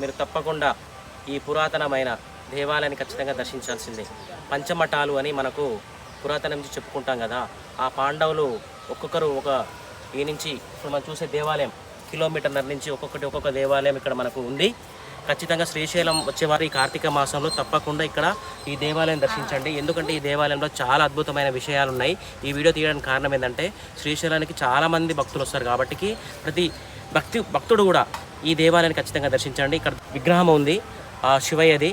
మీరు తప్పకుండా ఈ పురాతనమైన దేవాలయాన్ని ఖచ్చితంగా దర్శించాల్సిందే. పంచమఠాలు అని మనకు పురాతనం నుంచి చెప్పుకుంటాం కదా ఆ పాండవులు ఒక్కొక్కరు ఒక ఈ నుంచి ఇప్పుడు మనం చూసే దేవాలయం కిలోమీటర్నర నుంచి ఒక్కొక్కటి ఒక్కొక్క దేవాలయం ఇక్కడ మనకు ఉంది. ఖచ్చితంగా శ్రీశైలం వచ్చేవారు ఈ కార్తీక మాసంలో తప్పకుండా ఇక్కడ ఈ దేవాలయం దర్శించండి. ఎందుకంటే ఈ దేవాలయంలో చాలా అద్భుతమైన విషయాలు ఉన్నాయి. ఈ వీడియో తీయడానికి కారణం ఏంటంటే శ్రీశైలానికి చాలామంది భక్తులు వస్తారు కాబట్టి ప్రతి భక్తి భక్తుడు కూడా ఈ దేవాలయాన్ని ఖచ్చితంగా దర్శించండి. ఇక్కడ విగ్రహం ఉంది ఆ శివయ్యది.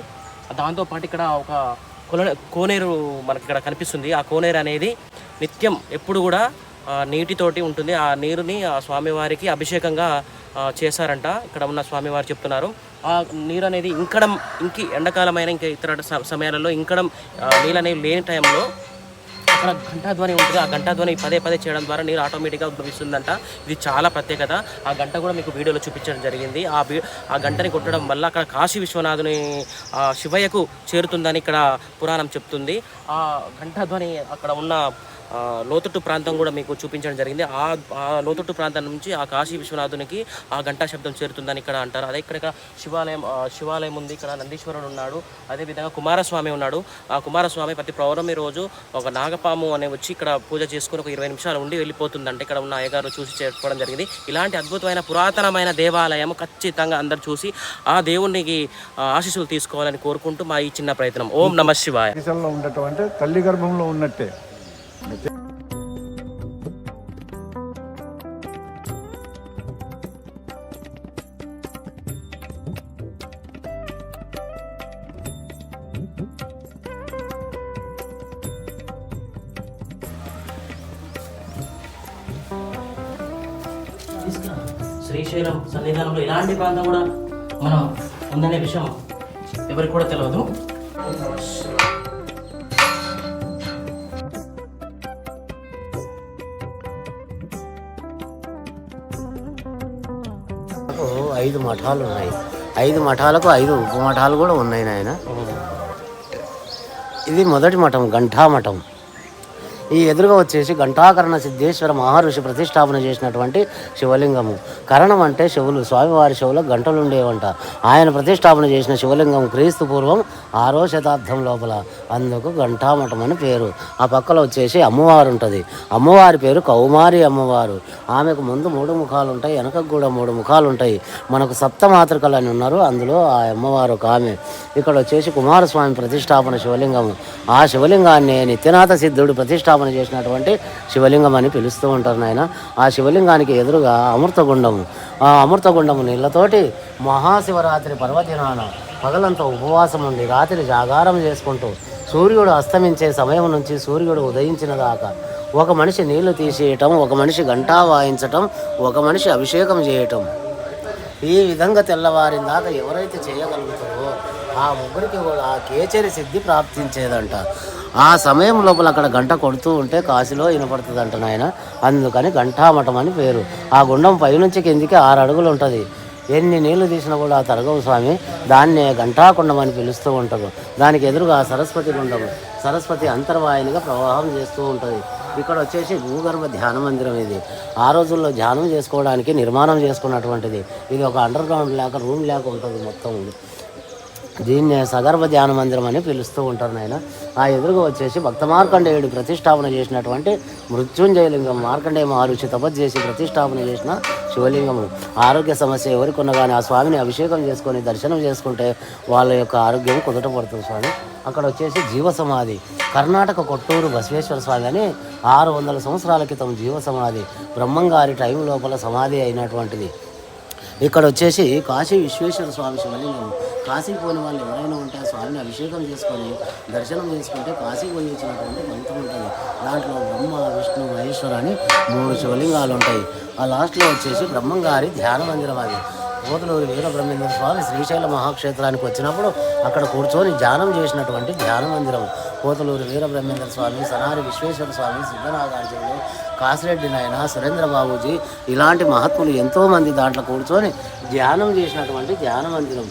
దాంతోపాటు ఇక్కడ ఒక కొల కోనేరు మనకి ఇక్కడ కనిపిస్తుంది. ఆ కోనేరు అనేది నిత్యం ఎప్పుడు కూడా నీటితోటి ఉంటుంది. ఆ నీరుని ఆ స్వామివారికి అభిషేకంగా చేశారంట. ఇక్కడ ఉన్న స్వామివారు చెప్తున్నారు. ఆ నీరు అనేది ఇంకడం ఇంకి ఎండాకాలమైన ఇంకా ఇతర సమయాలలో ఇంకడం నీళ్ళు అనేవి లేని టైంలో అక్కడ ఘంటాధ్వని ఉంటుంది. ఆ ఘంటాధ్వని పదే పదే చేయడం ద్వారా నీరు ఆటోమేటిక్గా ఉద్భవిస్తుందంట. ఇది చాలా ప్రత్యేకత. ఆ గంట కూడా మీకు వీడియోలో చూపించడం జరిగింది. ఆ ఆ గంటని కొట్టడం వల్ల అక్కడ కాశీ విశ్వనాథుని ఆ శివయ్యకు చేరుతుందని ఇక్కడ పురాణం చెప్తుంది. ఆ ఘంటాధ్వని అక్కడ ఉన్న లోతట్టు ప్రాంతం కూడా మీకు చూపించడం జరిగింది. ఆ ఆ లోతట్టు ప్రాంతం నుంచి ఆ కాశీ విశ్వనాథునికి ఆ గంటా శబ్దం చేరుతుందని ఇక్కడ అంటారు. అదే ఇక్కడ ఇక్కడ శివాలయం శివాలయం ఉంది. ఇక్కడ నందీశ్వరుడు ఉన్నాడు. అదేవిధంగా కుమారస్వామి ఉన్నాడు. ఆ కుమారస్వామి ప్రతి పౌర్ణమి రోజు ఒక నాగపాము అనే వచ్చి ఇక్కడ పూజ చేసుకుని ఒక ఇరవై నిమిషాలు ఉండి వెళ్ళిపోతుందంటే. ఇక్కడ ఉన్న అయ్యగారు చూసి చేసుకోవడం జరిగింది. ఇలాంటి అద్భుతమైన పురాతనమైన దేవాలయం ఖచ్చితంగా అందరు చూసి ఆ దేవునికి ఆశీస్సులు తీసుకోవాలని కోరుకుంటూ మా ఈ చిన్న ప్రయత్నం. ఓం నమ శివాయ. ఉండటం అంటే తల్లి గర్భంలో ఉన్నట్టే. శ్రీశైలం సన్నిధానంలో ఇలాంటి ప్రాంతం కూడా మనం ఉందనే విషయం ఎవరికి కూడా తెలియదు ఐదు మఠాలు ఉన్నాయి. ఐదు మఠాలకు ఐదు ఉపమఠాలు కూడా ఉన్నాయి నాయన. ఇది మొదటి మఠం ఘంటా మఠం. ఈ ఎదురుగా వచ్చేసి ఘంటాకరణ సిద్ధేశ్వర మహర్షి ప్రతిష్టాపన చేసినటువంటి శివలింగము. కరణం అంటే శివులు స్వామివారి శివుల గంటలు ఉండేవంట ఆయన ప్రతిష్టాపన చేసిన శివలింగం క్రీస్తు పూర్వం ఆరో శతాబ్దం లోపల. అందుకు ఘంటామఠం అని పేరు. ఆ పక్కలో వచ్చేసి అమ్మవారు ఉంటుంది. అమ్మవారి పేరు కౌమారి అమ్మవారు. ఆమెకు ముందు మూడు ముఖాలు ఉంటాయి వెనకకు కూడా మూడు ముఖాలు ఉంటాయి మనకు సప్త మాతృకలు అని ఉన్నారు. అందులో ఆ అమ్మవారు ఒక ఆమె. ఇక్కడ వచ్చేసి కుమారస్వామి ప్రతిష్టాపన శివలింగము. ఆ శివలింగాన్ని నిత్యనాథ సిద్ధుడు ప్రతిష్టాపన చేసినటువంటి శివలింగం అని పిలుస్తూ ఉంటారు నాయన. ఆ శివలింగానికి ఎదురుగా అమృతగుండము ఆ అమృతగుండము నీళ్ళతోటి మహాశివరాత్రి పర్వదినాన పగలంతా ఉపవాసం ఉండి రాత్రి జాగారం చేసుకుంటూ సూర్యుడు అస్తమించే సమయం నుంచి సూర్యుడు ఉదయించిన దాకా ఒక మనిషి నీళ్ళు తీసేయటం ఒక మనిషి గంటా వాయించటం ఒక మనిషి అభిషేకం చేయటం. ఈ విధంగా తెల్లవారిన దాకా ఎవరైతే చేయగలుగుతారో ఆ ముగ్గురికి కూడా ఆ కేచరి సిద్ధి ప్రాప్తించేదంట. ఆ సమయం లోపల అక్కడ గంట కొడుతూ ఉంటే కాశీలో వినపడుతుందంట నాయన. అందుకని ఘంటామఠం అని పేరు. ఆ గుండం పైనుంచి కిందికి ఆరు అడుగులు ఉంటుంది. ఎన్ని నీళ్ళు తీసినా కూడా ఆ తరగవు స్వామి. దాన్నే ఘంటాకుండం అని పిలుస్తూ ఉంటారు. దానికి ఎదురుగా సరస్వతి గుండం. సరస్వతి అంతర్వాహినిగా ప్రవాహం చేస్తూ ఉంటుంది. ఇక్కడ వచ్చేసి భూగర్భ ధ్యాన మందిరం ఇది. ఆ రోజుల్లో ధ్యానం చేసుకోవడానికి నిర్మాణం చేసుకున్నటువంటిది. ఇది ఒక అండర్ గ్రౌండ్ లేక రూమ్ లేక ఉంటుంది మొత్తం. దీన్ని సగర్భ ధ్యాన మందిరం అని పిలుస్తూ ఉంటారు నాయన. ఆ ఎదురుగా వచ్చేసి భక్త మార్కండేయుడు ప్రతిష్టాపన చేసినటువంటి మృత్యుంజయలింగం మార్కండేయ మహర్షి తపస్సు చేసి ప్రతిష్టాపన చేసిన శివలింగము ఆరోగ్య సమస్య ఎవరికి కానీ ఆ స్వామిని అభిషేకం చేసుకొని దర్శనం చేసుకుంటే వాళ్ళ యొక్క ఆరోగ్యం కుదట పడుతుంది స్వామి. అక్కడ వచ్చేసి జీవ సమాధి కర్ణాటక కొట్టూరు బసవేశ్వర స్వామి అని ఆరు వందల సంవత్సరాల క్రితం జీవ సమాధి బ్రహ్మంగారి టైం లోపల సమాధి అయినటువంటిది. ఇక్కడ వచ్చేసి కాశీ విశ్వేశ్వర స్వామి శివలింగం కాశీకి పోయిన వాళ్ళు ఎవరైనా ఉంటే ఆ స్వామిని అభిషేకం చేసుకొని దర్శనం చేసుకుంటే కాశీకి పోయి వచ్చినటువంటి ఫలితం ఉంటుంది. దాంట్లో బ్రహ్మ విష్ణు మహేశ్వర అని మూడు శివలింగాలు ఉంటాయి. ఆ లాస్ట్లో వచ్చేసి బ్రహ్మంగారి ధ్యాన మందిరం అది. కోతలూరు వీరబ్రహ్మేంద్ర స్వామి శ్రీశైల మహాక్షేత్రానికి వచ్చినప్పుడు అక్కడ కూర్చొని ధ్యానం చేసినటువంటి ధ్యాన మందిరం. కోతలూరు వీరబ్రహ్మేంద్ర స్వామి సనారి విశ్వేశ్వర స్వామి సిద్ధనాగార్జునుడు కాసిరెడ్డి నాయన సురేంద్ర బాబూజీ ఇలాంటి మహాత్ములు ఎంతోమంది దాంట్లో కూర్చొని ధ్యానం చేసినటువంటి ధ్యాన మందిరం.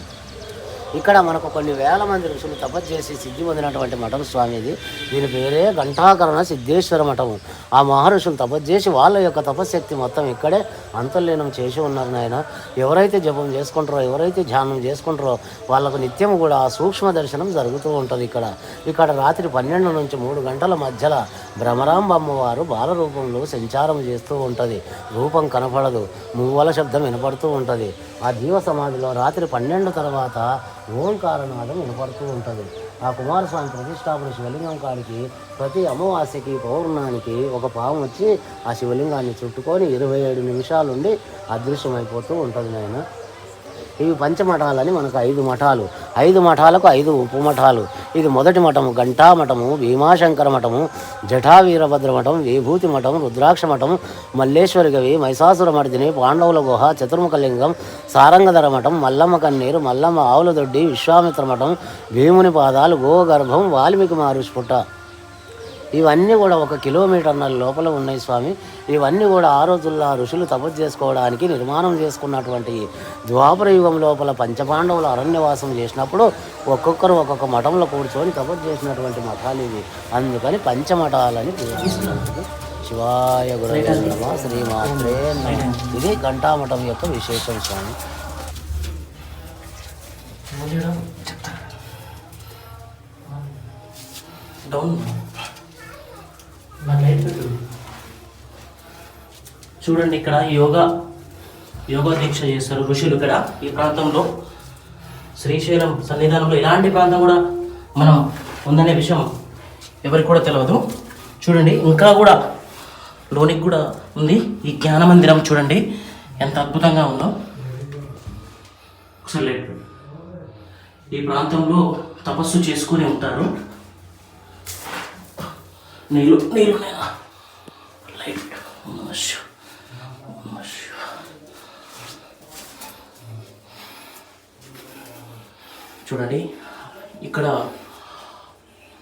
ఇక్కడ మనకు కొన్ని వేల మంది ఋషులు తపస్సు చేసి సిద్ధి పొందినటువంటి మఠం స్వామిది. దీని పేరే ఘంటాకరణ సిద్ధేశ్వర మఠము. ఆ మహర్షులు తపస్సు చేసి వాళ్ళ యొక్క తపశ్శక్తి మొత్తం ఇక్కడే అంతర్లీనం చేసి ఉన్నారు నాయన. ఎవరైతే జపం చేసుకుంటారో ఎవరైతే ధ్యానం చేసుకుంటారో వాళ్ళకు నిత్యం కూడా ఆ సూక్ష్మ దర్శనం జరుగుతూ ఉంటుంది ఇక్కడ. ఇక్కడ రాత్రి పన్నెండు నుంచి మూడు గంటల మధ్యలో భ్రమరాంబ అమ్మవారు బాల రూపంలో సంచారం చేస్తూ ఉంటుంది. రూపం కనపడదు. మువ్వల శబ్దం వినపడుతూ ఉంటుంది. ఆ జీవ సమాధిలో రాత్రి పన్నెండు తర్వాత ఓంకారనాదం వినపడుతూ ఉంటుంది. ఆ కుమారస్వామి ప్రతిష్టాపన శివలింగం కాడికి ప్రతి అమావాస్యకి పౌర్ణానికి ఒక పాము వచ్చి ఆ శివలింగాన్ని చుట్టుకొని ఇరవై ఏడు నిమిషాలుండి అదృశ్యమైపోతూ ఉంటుంది నాయన. ఇవి పంచమఠాలని మనకు ఐదు మఠాలు. ఐదు మఠాలకు ఐదు ఉపమఠాలు. ఇది మొదటి మఠము ఘంటా మఠము భీమాశంకర మఠము జఠావీరభద్ర మఠం విభూతి మఠం రుద్రాక్ష మఠం మల్లేశ్వరి గవి మైసాసుర మర్దిని పాండవుల గుహ చతుర్ముఖలింగం సారంగధర మఠం మల్లమ్మ కన్నీరు మల్లమ్మ ఆవుల దొడ్డి విశ్వామిత్ర మఠం భీముని పాదాలు గోగర్భం వాల్మీకి మారుష్ పుట్ట. ఇవన్నీ కూడా ఒక కిలోమీటర్ల లోపల ఉన్నాయి స్వామి. ఇవన్నీ కూడా ఆ రోజుల్లో ఋషులు తపస్సు చేసుకోవడానికి నిర్మాణం చేసుకున్నటువంటి ద్వాపర యుగం లోపల పంచపాండవులు అరణ్యవాసం చేసినప్పుడు ఒక్కొక్కరు ఒక్కొక్క మఠంలో కూర్చొని తపస్సు చేసినటువంటి మఠాలు ఇవి. అందుకని పంచమఠాలని పిలుస్తున్నారు శివాయ గురవే నమః. శ్రీమాత్రే ఇది ఘంటామఠం యొక్క విశేషం స్వామి. డౌన్. చూడండి ఇక్కడ యోగా యోగా దీక్ష చేస్తారు ఋషులు ఇక్కడ ఈ ప్రాంతంలో. శ్రీశైలం సన్నిధానంలో ఇలాంటి ప్రాంతం కూడా మనం ఉందనే విషయం ఎవరికి కూడా తెలియదు చూడండి ఇంకా కూడా లోనికి కూడా ఉంది ఈ జ్ఞాన మందిరం చూడండి. ఎంత అద్భుతంగా ఉందో. ఒకసారి ఈ ప్రాంతంలో తపస్సు చేసుకుని ఉంటారు. నీళ్ళు నీళ్ళు లైట్ ఓం చూడండి ఇక్కడ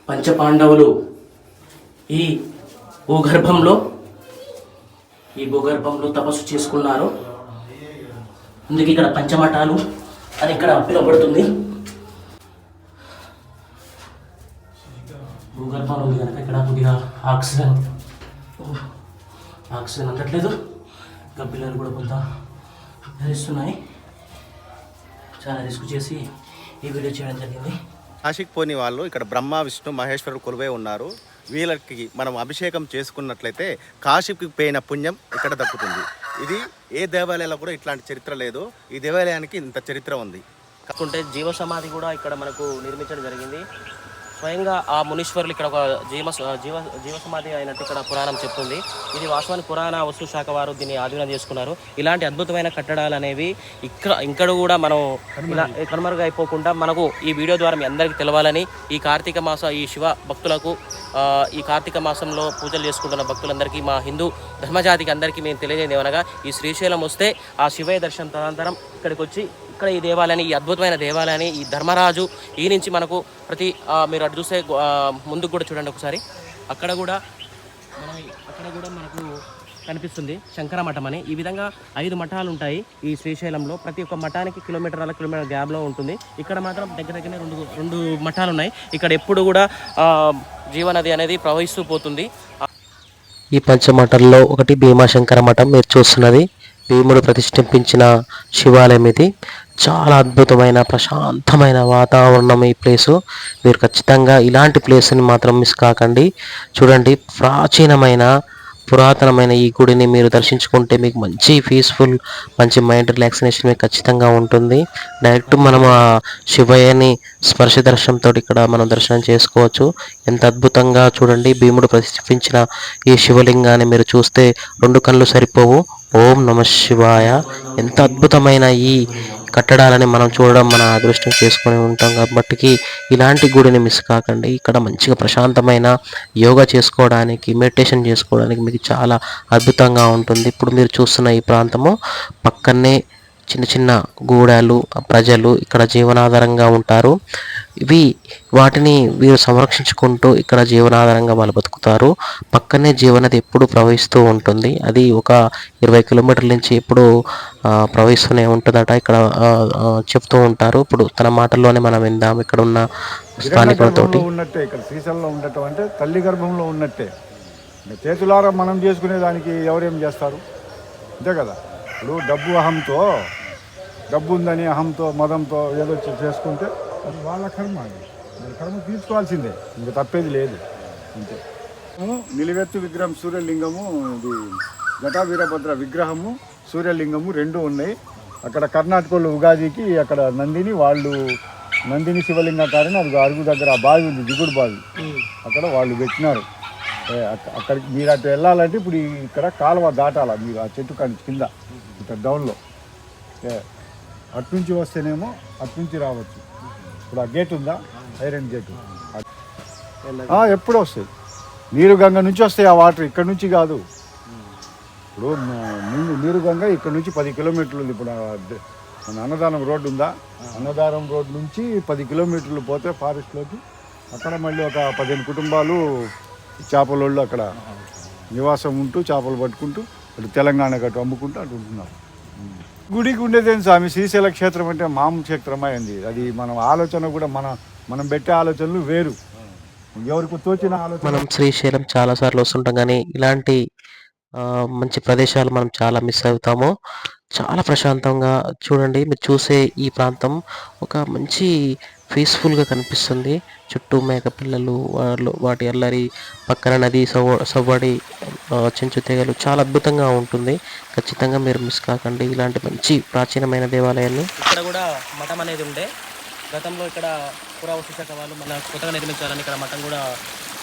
పంచపాండవులు ఈ భూగర్భంలో ఈ భూగర్భంలో తపస్సు చేసుకున్నారు. అందుకే ఇక్కడ పంచమఠాలు అని ఇక్కడ పిలువబడుతుంది. భూగర్భంలో ఉంది కనుక ఇక్కడ కొద్దిగా ఆక్సిజన్. ఆక్సిజన్ అందట్లేదు. ఇంకా పిల్లలు కూడా కొంత ధరిస్తున్నాయి చాలా రిస్క్ చేసి ఈ వీడియో చేయడం జరిగింది. కాశీకి పోని వాళ్ళు ఇక్కడ బ్రహ్మ విష్ణు మహేశ్వరుడు కొలువై ఉన్నారు. వీళ్ళకి మనం అభిషేకం చేసుకున్నట్లయితే కాశీకి పోయిన పుణ్యం ఇక్కడ దక్కుతుంది. ఇది ఏ దేవాలయంలో కూడా ఇట్లాంటి చరిత్ర లేదు. ఈ దేవాలయానికి ఇంత చరిత్ర ఉంది. కాకుంటే జీవ సమాధి కూడా ఇక్కడ మనకు నిర్మించడం జరిగింది. స్వయంగా ఆ మునీశ్వరులు ఇక్కడ ఒక జీవ జీవ జీవ సమాధి అయినట్టు ఇక్కడ పురాణం చెప్తుంది. ఇది వాస్తవానికి పురాణ వస్తు శాఖ వారు దీన్ని ఆధీనం చేసుకున్నారు. ఇలాంటి అద్భుతమైన కట్టడాలు అనేవి ఇక్కడ ఇక్కడ కూడా మనం ఇలా కనుమరుగు అయిపోకుండా మనకు ఈ వీడియో ద్వారా మీ అందరికీ తెలవాలని ఈ కార్తీక మాస ఈ శివ భక్తులకు ఈ కార్తీక మాసంలో పూజలు చేసుకుంటున్న భక్తులందరికీ మా హిందూ ధర్మజాతికి అందరికీ మేము తెలియజేది ఏమనగా ఈ శ్రీశైలం వస్తే ఆ శివయ దర్శనం తదనంతరం ఇక్కడికి వచ్చి ఇక్కడ ఈ దేవాలయాన్ని ఈ అద్భుతమైన దేవాలయాన్ని ఈ ధర్మరాజు ఈ నుంచి మనకు ప్రతి మీరు అటు చూస్తే ముందుకు కూడా చూడండి ఒకసారి. అక్కడ కూడా మనం అక్కడ కూడా మనకు కనిపిస్తుంది శంకర మఠం అని. ఈ విధంగా ఐదు మఠాలు ఉంటాయి ఈ శ్రీశైలంలో. ప్రతి ఒక్క మఠానికి కిలోమీటర్ అలా కిలోమీటర్ గ్యాప్లో ఉంటుంది. ఇక్కడ మాత్రం దగ్గర దగ్గర రెండు రెండు మఠాలు ఉన్నాయి. ఇక్కడ ఎప్పుడు కూడా జీవనది అనేది ప్రవహిస్తూ పోతుంది. ఈ పంచమఠంలో ఒకటి భీమాశంకర మఠం మీరు చూస్తున్నది. భీముడు ప్రతిష్ఠింపించిన శివాలయం ఇది. చాలా అద్భుతమైన ప్రశాంతమైన వాతావరణం ఈ ప్లేసు. మీరు ఖచ్చితంగా ఇలాంటి ప్లేస్ని మాత్రం మిస్ కాకండి. చూడండి ప్రాచీనమైన పురాతనమైన ఈ గుడిని మీరు దర్శించుకుంటే మీకు మంచి పీస్ఫుల్ మంచి మైండ్ రిలాక్సినేషన్ మీకు ఖచ్చితంగా ఉంటుంది. డైరెక్ట్ మనం ఆ శివయ్యని స్పర్శ దర్శనంతో ఇక్కడ మనం దర్శనం చేసుకోవచ్చు. ఎంత అద్భుతంగా చూడండి భీముడు ప్రతిష్ఠించిన ఈ శివలింగాన్ని మీరు చూస్తే రెండు కళ్ళు సరిపోవు. ఓం నమ శివాయ. ఎంత అద్భుతమైన ఈ కట్టడాలని మనం చూడడం మన అదృష్టం చేసుకొని ఉంటాం కాబట్టి ఇలాంటి గుడిని మిస్ కాకండి. ఇక్కడ మంచిగా ప్రశాంతమైన యోగా చేసుకోవడానికి మెడిటేషన్ చేసుకోవడానికి మీకు చాలా అద్భుతంగా ఉంటుంది. ఇప్పుడు మీరు చూస్తున్న ఈ ప్రాంతము పక్కనే చిన్న చిన్న గూడాలు ప్రజలు ఇక్కడ జీవనాధారంగా ఉంటారు. ఇవి వాటిని వీరు సంరక్షించుకుంటూ ఇక్కడ జీవనాధారంగా వాళ్ళు బతుకుతారు. పక్కనే జీవనది ఎప్పుడు ప్రవహిస్తూ ఉంటుంది. అది ఒక ఇరవై కిలోమీటర్ల నుంచి ఎప్పుడు ప్రవహిస్తూనే ఉంటుందట. ఇక్కడ చెప్తూ ఉంటారు. ఇప్పుడు తన మాటల్లోనే మనం విందాం. ఇక్కడ ఉన్న స్థానికులతోటి ఉన్నట్టే ఇక్కడ శ్రీశైలంలో ఉండటం అంటే తల్లి గర్భంలో ఉన్నట్టే. చేతులారా మనం చేసుకునే దానికి ఎవరేం చేస్తారు? అంతే కదా? ఇప్పుడు డబ్బు అహంతో డబ్బు ఉందని అహంతో మదంతో ఏదో చేసుకుంటే అది వాళ్ళ కర్మ అది వాళ్ళ కర్మ తీర్చుకోవాల్సిందే. ఇంకా తప్పేది లేదు. అంతే. నిలువెత్తు విగ్రహం సూర్యలింగము ఇది జటా వీరభద్ర విగ్రహము సూర్యలింగము రెండు ఉన్నాయి. అక్కడ కర్ణాటకలో ఉగాదికి అక్కడ నందిని వాళ్ళు నందిని శివలింగాకారని అది అరుగు దగ్గర బావి ఉంది దిగుడు బావి. అక్కడ వాళ్ళు పెట్టినారు. అక్కడ అక్కడికి మీరు అటు వెళ్ళాలంటే ఇప్పుడు ఇక్కడ కాలువ దాటాల మీరు ఆ చెట్టు కాని కింద. ఇక్కడ డౌన్లో ఏ, అటు నుంచి వస్తేనేమో అటు నుంచి రావచ్చు. ఇప్పుడు ఆ గేట్ ఉందా? ఐరన్ గేటు ఎప్పుడు వస్తుంది నీరు గంగ నుంచి వస్తాయి ఆ వాటర్ ఇక్కడ నుంచి కాదు. ఇప్పుడు నీరు గంగ ఇక్కడ నుంచి పది కిలోమీటర్లు ఉంది ఇప్పుడు మన అన్నదానం రోడ్డు ఉందా? అన్నదానం రోడ్డు నుంచి పది కిలోమీటర్లు పోతే ఫారెస్ట్లోకి అక్కడ మళ్ళీ ఒక పదిహేను కుటుంబాలు చేపలోళ్ళు అక్కడ నివాసం ఉంటూ చేపలు పట్టుకుంటూ అటు తెలంగాణకు అటు అమ్ముకుంటూ అటు ఉంటున్నారు. గుడికి ఉండేదేం స్వామి? శ్రీశైల క్షేత్రం అంటే మామూలు క్షేత్రం అయింది. అది మనం ఆలోచన కూడా మన మనం పెట్టే ఆలోచనలు వేరు. ఎవరికి తోచిన ఆలోచన మనం శ్రీశైలం చాలాసార్లు వస్తుంటాం కానీ ఇలాంటి మంచి ప్రదేశాలు మనం చాలా మిస్ అవుతాము. చాలా ప్రశాంతంగా చూడండి. మీరు చూసే ఈ ప్రాంతం ఒక మంచి పీస్ఫుల్గా కనిపిస్తుంది. చుట్టూ మేక పిల్లలు వాళ్ళు వాటి అల్లరి పక్కన నది సవ్వ సవ్వడి చెంచు తెగలు చాలా అద్భుతంగా ఉంటుంది. ఖచ్చితంగా మీరు మిస్ కాకండి. ఇలాంటి మంచి ప్రాచీనమైన దేవాలయాన్ని ఇక్కడ కూడా మఠం అనేది ఉండే. గతంలో ఇక్కడ పురావస్తు శాఖ వాళ్ళు మన కొత్తగా నిర్మించాలని ఇక్కడ మఠం కూడా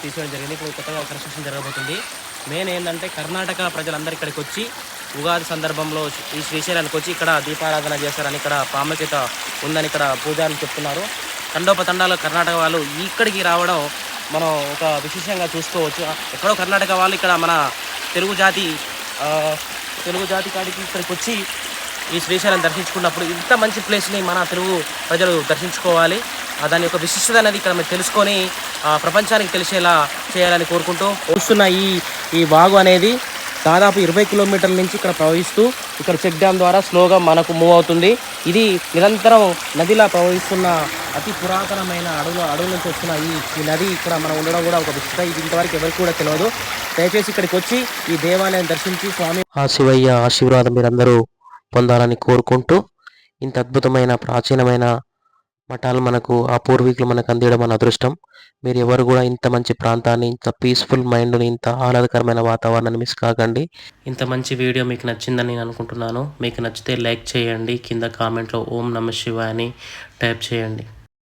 తీసేయడం జరిగింది. ఇప్పుడు కొత్తగా కన్స్ట్రక్షన్ జరగబోతుంది. మెయిన్ ఏంటంటే కర్ణాటక ప్రజలందరూ ఇక్కడికి వచ్చి ఉగాది సందర్భంలో ఈ శ్రీశైలానికి వచ్చి ఇక్కడ దీపారాధన చేస్తారని ఇక్కడ ప్రాముఖ్యత ఉందని ఇక్కడ పూజారులు చెప్తున్నారు. తండోపతండాలు కర్ణాటక వాళ్ళు ఇక్కడికి రావడం మనం ఒక విశేషంగా చూసుకోవచ్చు. ఎక్కడో కర్ణాటక వాళ్ళు ఇక్కడ మన తెలుగు జాతి తెలుగు జాతి కాడికి ఇక్కడికి వచ్చి ఈ శ్రీశైలం దర్శించుకున్నప్పుడు ఇంత మంచి ప్లేస్ని మన తెలుగు ప్రజలు దర్శించుకోవాలి. దాని యొక్క విశిష్టత అనేది ఇక్కడ మీరు తెలుసుకొని ప్రపంచానికి తెలిసేలా చేయాలని కోరుకుంటూ వస్తున్న ఈ ఈ వాగు అనేది దాదాపు ఇరవై కిలోమీటర్ల నుంచి ఇక్కడ ప్రవహిస్తూ ఇక్కడ చెక్ డ్యామ్ ద్వారా స్లోగా మనకు మూవ్ అవుతుంది. ఇది నిరంతరం నదిలా ప్రవహిస్తున్న అతి పురాతనమైన అడవుల అడవుల నుంచి వస్తున్న ఈ ఈ నది ఇక్కడ మనం ఉండడం కూడా ఒక విశిష్టత ఇది ఇంతవరకు ఎవరికి కూడా తెలియదు. దయచేసి ఇక్కడికి వచ్చి ఈ దేవాలయం దర్శించి స్వామి ఆ శివయ్య ఆశీర్వాదం మీరందరూ పొందాలని కోరుకుంటూ ఇంత అద్భుతమైన ప్రాచీనమైన మఠాలు మనకు ఆ పూర్వీకులు మనకు అందించడం మన అదృష్టం. మీరు ఎవరు కూడా ఇంత మంచి ప్రాంతాన్ని ఇంత పీస్ఫుల్ మైండ్ని ఇంత ఆహ్లాదకరమైన వాతావరణాన్ని మిస్ కాకండి. ఇంత మంచి వీడియో మీకు నచ్చిందని నేను అనుకుంటున్నాను. మీకు నచ్చితే లైక్ చేయండి. కింద కామెంట్లో ఓం నమ శివ అని టైప్ చేయండి.